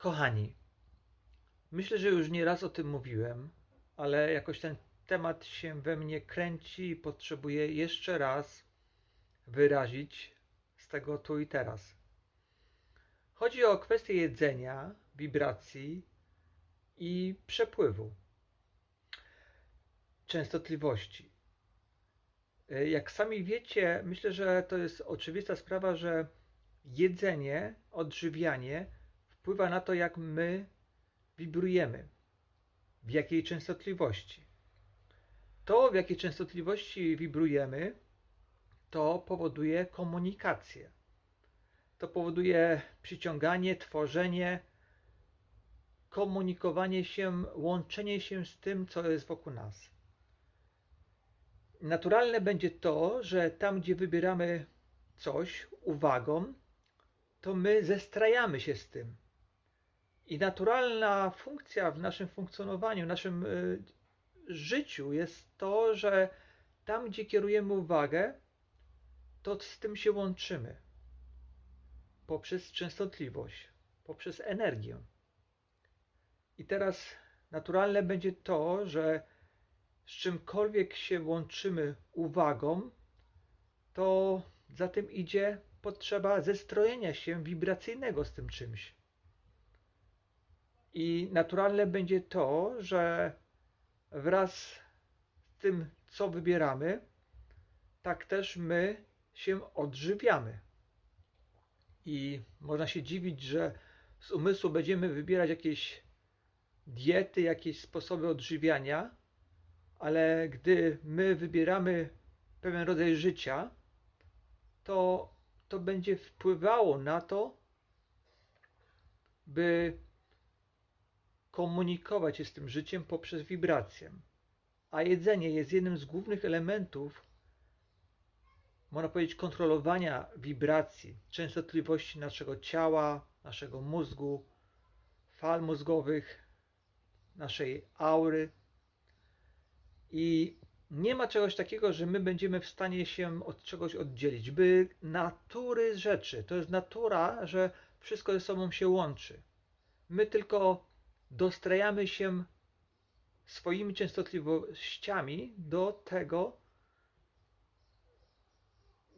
Kochani, myślę, że już nieraz o tym mówiłem, ale jakoś ten temat się we mnie kręci i potrzebuję jeszcze raz wyrazić z tego tu i teraz. Chodzi o kwestię jedzenia, wibracji i przepływu, częstotliwości. Jak sami wiecie, myślę, że to jest oczywista sprawa, że jedzenie, odżywianie wpływa na to, jak my wibrujemy, w jakiej częstotliwości. To, w jakiej częstotliwości wibrujemy, to powoduje komunikację. To powoduje przyciąganie, tworzenie, komunikowanie się, łączenie się z tym, co jest wokół nas. Naturalne będzie to, że tam, gdzie wybieramy coś uwagą, to my zestrajamy się z tym. I naturalna funkcja w naszym funkcjonowaniu, w naszym y, życiu jest to, że tam, gdzie kierujemy uwagę, to z tym się łączymy poprzez częstotliwość, poprzez energię. I teraz naturalne będzie to, że z czymkolwiek się łączymy uwagą, to za tym idzie potrzeba zestrojenia się wibracyjnego z tym czymś. I naturalne będzie to, że wraz z tym, co wybieramy, tak też my się odżywiamy. I można się dziwić, że z umysłu będziemy wybierać jakieś diety, jakieś sposoby odżywiania, ale gdy my wybieramy pewien rodzaj życia, to to będzie wpływało na to, by komunikować się z tym życiem poprzez wibrację. A jedzenie jest jednym z głównych elementów, można powiedzieć, kontrolowania wibracji, częstotliwości naszego ciała, naszego mózgu, fal mózgowych, naszej aury. I nie ma czegoś takiego, że my będziemy w stanie się od czegoś oddzielić. By natury rzeczy, to jest natura, że wszystko ze sobą się łączy. My tylko dostrajamy się swoimi częstotliwościami do tego,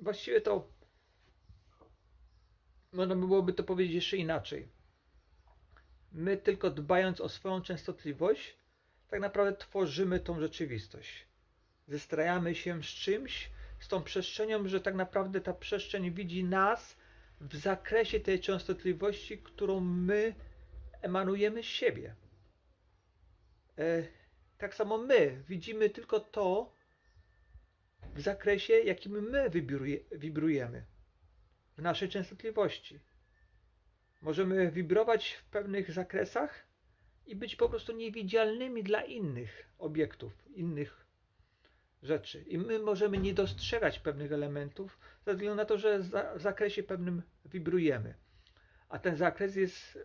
właściwie to można by byłoby to powiedzieć jeszcze inaczej. My tylko dbając o swoją częstotliwość, tak naprawdę tworzymy tą rzeczywistość zestrajamy się z czymś, z tą przestrzenią, że tak naprawdę ta przestrzeń widzi nas w zakresie tej częstotliwości, którą my emanujemy z siebie. E, tak samo my widzimy tylko to w zakresie, jakim my wibrujemy, w naszej częstotliwości. Możemy wibrować w pewnych zakresach i być po prostu niewidzialnymi dla innych obiektów, innych rzeczy. I my możemy nie dostrzegać pewnych elementów ze względu na to, że w zakresie pewnym wibrujemy. A ten zakres jest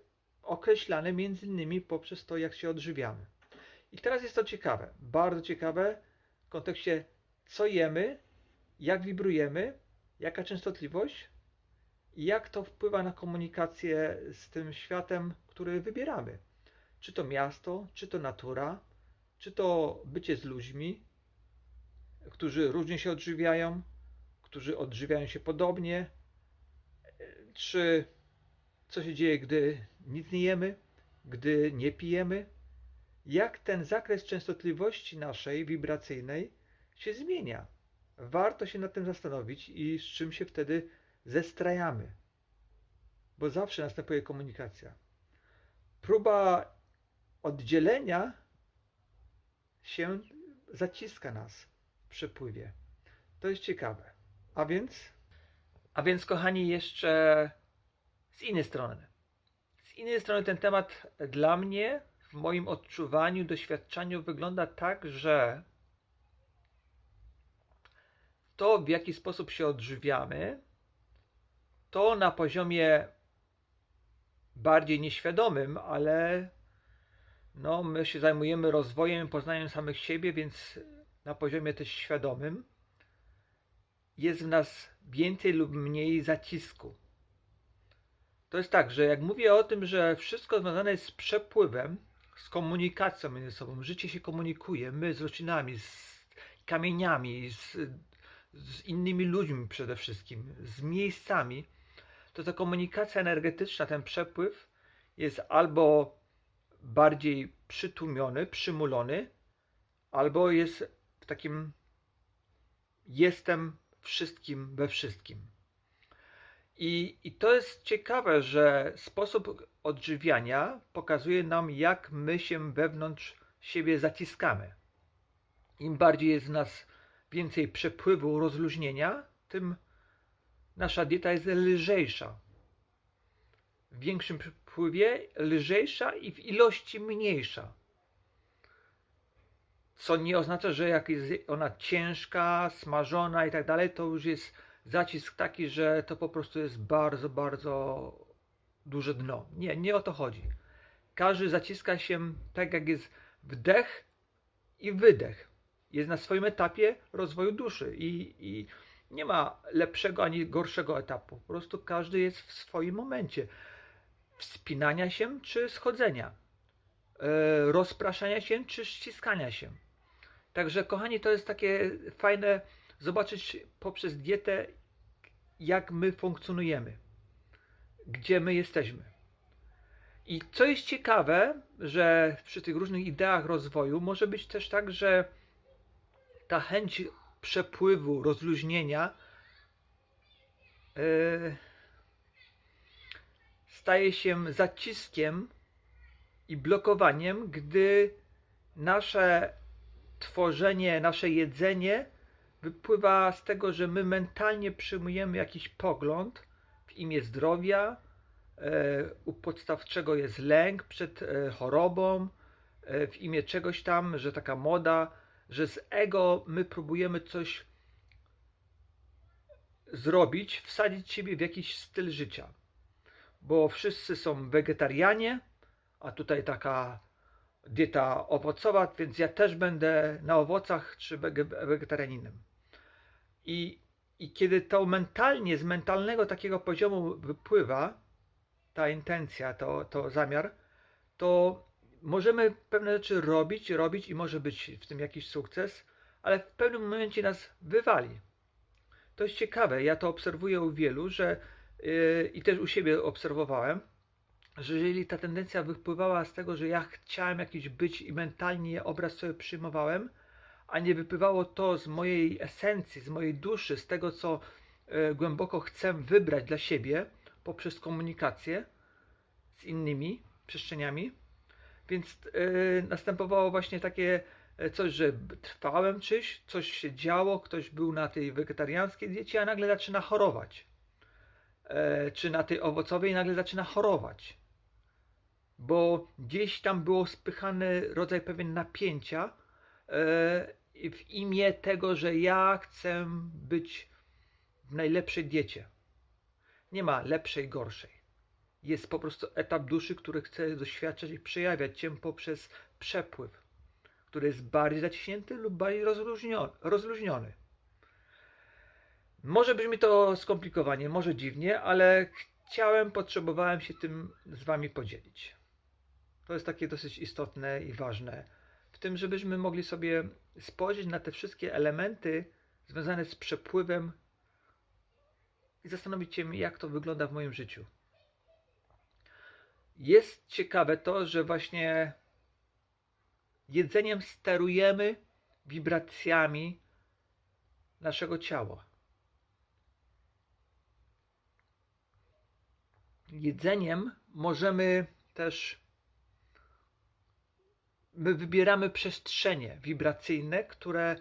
określany między innymi poprzez to, jak się odżywiamy. I teraz jest to ciekawe, bardzo ciekawe w kontekście co jemy, jak wibrujemy, jaka częstotliwość i jak to wpływa na komunikację z tym światem, który wybieramy. Czy to miasto, czy to natura, czy to bycie z ludźmi, którzy różnie się odżywiają, którzy odżywiają się podobnie, czy co się dzieje, gdy nic nie jemy, gdy nie pijemy, jak ten zakres częstotliwości naszej wibracyjnej się zmienia. Warto się nad tym zastanowić i z czym się wtedy zestrajamy, bo zawsze następuje komunikacja. Próba oddzielenia się zaciska nas przepływie. To jest ciekawe. A więc, a więc kochani, jeszcze z innej strony. Z innej strony ten temat dla mnie, w moim odczuwaniu, doświadczeniu wygląda tak, że to, w jaki sposób się odżywiamy, to na poziomie bardziej nieświadomym, ale no, my się zajmujemy rozwojem, poznaniem samych siebie, więc na poziomie też świadomym, jest w nas więcej lub mniej zacisku. To jest tak, że jak mówię o tym, że wszystko związane jest z przepływem, z komunikacją między sobą, życie się komunikuje, my z roślinami, z kamieniami, z, z innymi ludźmi przede wszystkim, z miejscami, to ta komunikacja energetyczna, ten przepływ jest albo bardziej przytłumiony, przymulony, albo jest w takim jestem wszystkim we wszystkim. I, I to jest ciekawe, że sposób odżywiania pokazuje nam, jak my się wewnątrz siebie zaciskamy. Im bardziej jest w nas więcej przepływu, rozluźnienia, tym nasza dieta jest lżejsza. W większym przepływie lżejsza i w ilości mniejsza. Co nie oznacza, że jak jest ona ciężka, smażona i tak dalej, to już jest zacisk taki, że to po prostu jest bardzo, bardzo duże dno. Nie, nie o to chodzi. Każdy zaciska się tak, jak jest wdech i wydech. Jest na swoim etapie rozwoju duszy i, i nie ma lepszego ani gorszego etapu. Po prostu każdy jest w swoim momencie wspinania się czy schodzenia, e, rozpraszania się czy ściskania się. Także, kochani, to jest takie fajne zobaczyć poprzez dietę, jak my funkcjonujemy, gdzie my jesteśmy. I co jest ciekawe, że przy tych różnych ideach rozwoju może być też tak, że ta chęć przepływu, rozluźnienia yy, staje się zaciskiem i blokowaniem, gdy nasze tworzenie, nasze jedzenie wypływa z tego, że my mentalnie przyjmujemy jakiś pogląd w imię zdrowia, e, u podstaw czego jest lęk przed e, chorobą, e, w imię czegoś tam, że taka moda, że z ego my próbujemy coś zrobić, wsadzić siebie w jakiś styl życia. Bo wszyscy są wegetarianie, a tutaj taka dieta owocowa, więc ja też będę na owocach czy wegetarianinem. I, I kiedy to mentalnie, z mentalnego takiego poziomu wypływa ta intencja, to, to zamiar, to możemy pewne rzeczy robić, robić i może być w tym jakiś sukces, ale w pewnym momencie nas wywali. To jest ciekawe, ja to obserwuję u wielu, że yy, i też u siebie obserwowałem, że jeżeli ta tendencja wypływała z tego, że ja chciałem jakiś być i mentalnie obraz sobie przyjmowałem, a nie wypływało to z mojej esencji, z mojej duszy, z tego, co e, głęboko chcę wybrać dla siebie poprzez komunikację z innymi przestrzeniami. Więc e, następowało właśnie takie e, coś, że trwałem czyś, coś się działo, ktoś był na tej wegetariańskiej diecie, a nagle zaczyna chorować. czy na tej owocowej nagle zaczyna chorować. Bo gdzieś tam było spychany rodzaj pewien napięcia, w imię tego, że ja chcę być w najlepszej diecie. Nie ma lepszej, gorszej. Jest po prostu etap duszy, który chce doświadczać i przejawiać się poprzez przepływ, który jest bardziej zaciśnięty lub bardziej rozluźniony. Może brzmi to skomplikowanie, może dziwnie, ale chciałem, potrzebowałem się tym z Wami podzielić. To jest takie dosyć istotne i ważne tym, żebyśmy mogli sobie spojrzeć na te wszystkie elementy związane z przepływem i zastanowić się, jak to wygląda w moim życiu. Jest ciekawe to, że właśnie jedzeniem sterujemy wibracjami naszego ciała. Jedzeniem możemy też my wybieramy przestrzenie wibracyjne, które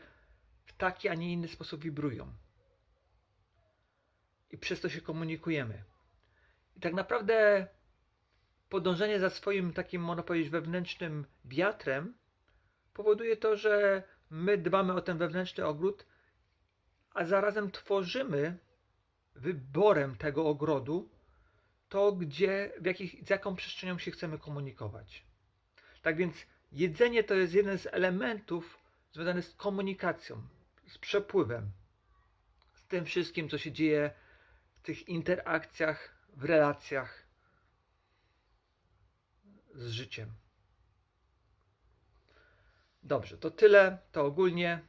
w taki, a nie inny sposób wibrują. I przez to się komunikujemy. I tak naprawdę podążenie za swoim takim, można powiedzieć, wewnętrznym wiatrem powoduje to, że my dbamy o ten wewnętrzny ogród, a zarazem tworzymy wyborem tego ogrodu to, gdzie, w jakich, z jaką przestrzenią się chcemy komunikować. Tak więc Jedzenie to jest jeden z elementów związanych z komunikacją, z przepływem, z tym wszystkim, co się dzieje w tych interakcjach, w relacjach z życiem. Dobrze, to tyle, to ogólnie.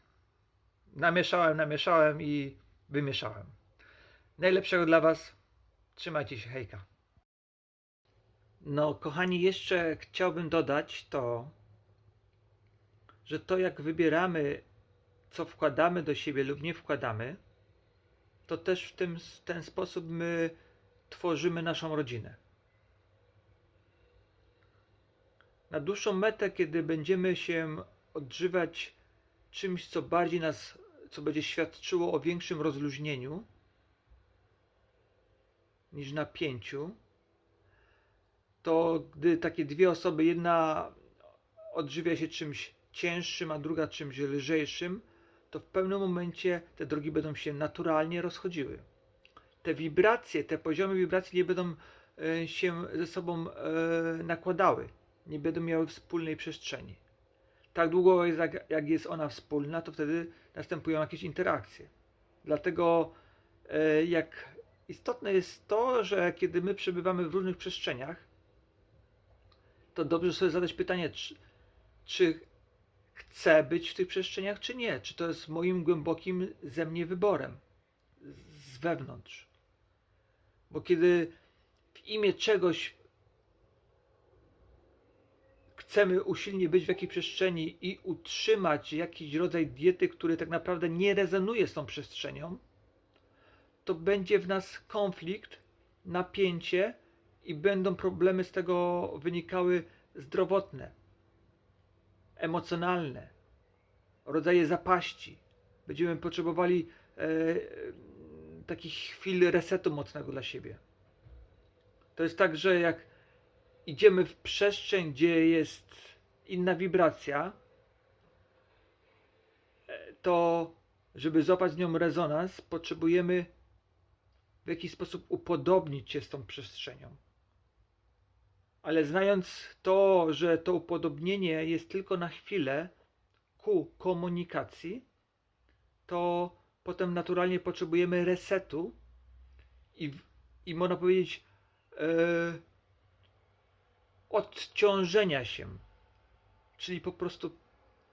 Namieszałem, namieszałem i wymieszałem. Najlepszego dla Was. Trzymajcie się, hejka. No, kochani, jeszcze chciałbym dodać to, że to jak wybieramy, co wkładamy do siebie lub nie wkładamy, to też w tym, ten sposób my tworzymy naszą rodzinę. Na dłuższą metę, kiedy będziemy się odżywać czymś, co bardziej nas, co będzie świadczyło o większym rozluźnieniu niż napięciu, to gdy takie dwie osoby, jedna odżywia się czymś cięższym, a druga czymś lżejszym, to w pewnym momencie te drogi będą się naturalnie rozchodziły. Te wibracje, te poziomy wibracji nie będą e, się ze sobą e, nakładały, nie będą miały wspólnej przestrzeni. Tak długo jak, jest ona wspólna, to wtedy następują jakieś interakcje. Dlatego e, jak istotne jest to, że kiedy my przebywamy w różnych przestrzeniach, to dobrze sobie zadać pytanie, czy, czy chcę być w tych przestrzeniach, czy nie? Czy to jest moim głębokim ze mnie wyborem z wewnątrz? Bo kiedy w imię czegoś chcemy usilnie być w jakiejś przestrzeni i utrzymać jakiś rodzaj diety, który tak naprawdę nie rezonuje z tą przestrzenią, to będzie w nas konflikt, napięcie i będą problemy z tego wynikały zdrowotne, emocjonalne, rodzaje zapaści. Będziemy potrzebowali e, takich chwil resetu mocnego dla siebie. To jest tak, że jak idziemy w przestrzeń, gdzie jest inna wibracja, e, to żeby złapać z nią rezonans, potrzebujemy w jakiś sposób upodobnić się z tą przestrzenią. Ale znając to, że to upodobnienie jest tylko na chwilę ku komunikacji, to potem naturalnie potrzebujemy resetu i, i można powiedzieć, yy, odciążenia się, czyli po prostu,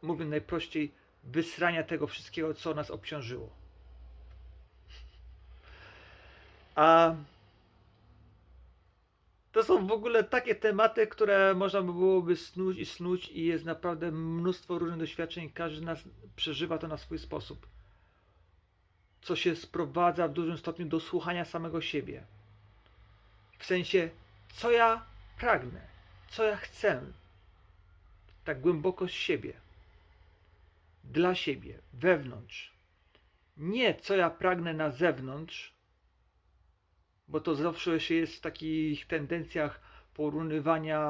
mówiąc najprościej, wysrania tego wszystkiego, co nas obciążyło. A to są w ogóle takie tematy, które można by byłoby snuć i snuć i jest naprawdę mnóstwo różnych doświadczeń. Każdy nas przeżywa to na swój sposób. Co się sprowadza w dużym stopniu do słuchania samego siebie. W sensie, co ja pragnę, co ja chcę. Tak głęboko z siebie. Dla siebie, wewnątrz. Nie co ja pragnę na zewnątrz, bo to zawsze się jest w takich tendencjach porównywania,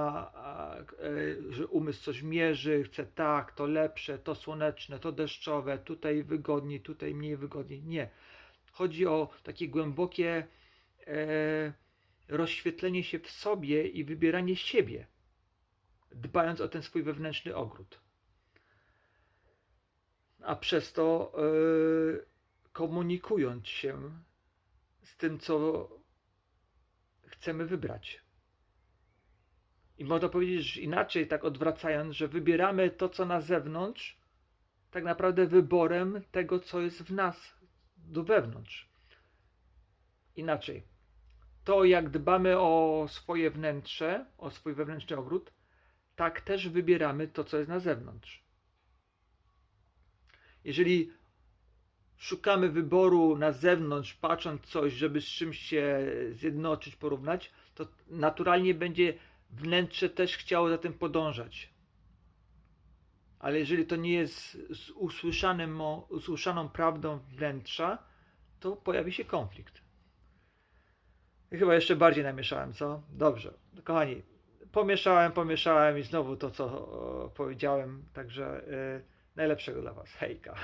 e, że umysł coś mierzy, chce tak, to lepsze, to słoneczne, to deszczowe, tutaj wygodniej, tutaj mniej wygodniej. Nie. Chodzi o takie głębokie e, rozświetlenie się w sobie i wybieranie siebie, dbając o ten swój wewnętrzny ogród. A przez to e, komunikując się z tym, co chcemy wybrać. I można powiedzieć inaczej, tak odwracając, że wybieramy to, co na zewnątrz, tak naprawdę wyborem tego, co jest w nas, do wewnątrz. Inaczej. To, jak dbamy o swoje wnętrze, o swój wewnętrzny ogród, tak też wybieramy to, co jest na zewnątrz. Jeżeli szukamy wyboru na zewnątrz, patrząc coś, żeby z czymś się zjednoczyć, porównać, to naturalnie będzie wnętrze też chciało za tym podążać. Ale jeżeli to nie jest z usłyszaną prawdą wnętrza, to pojawi się konflikt. I chyba jeszcze bardziej namieszałem, co? Dobrze. Kochani, pomieszałem, pomieszałem i znowu to, co powiedziałem. Także yy, najlepszego dla Was. Hejka.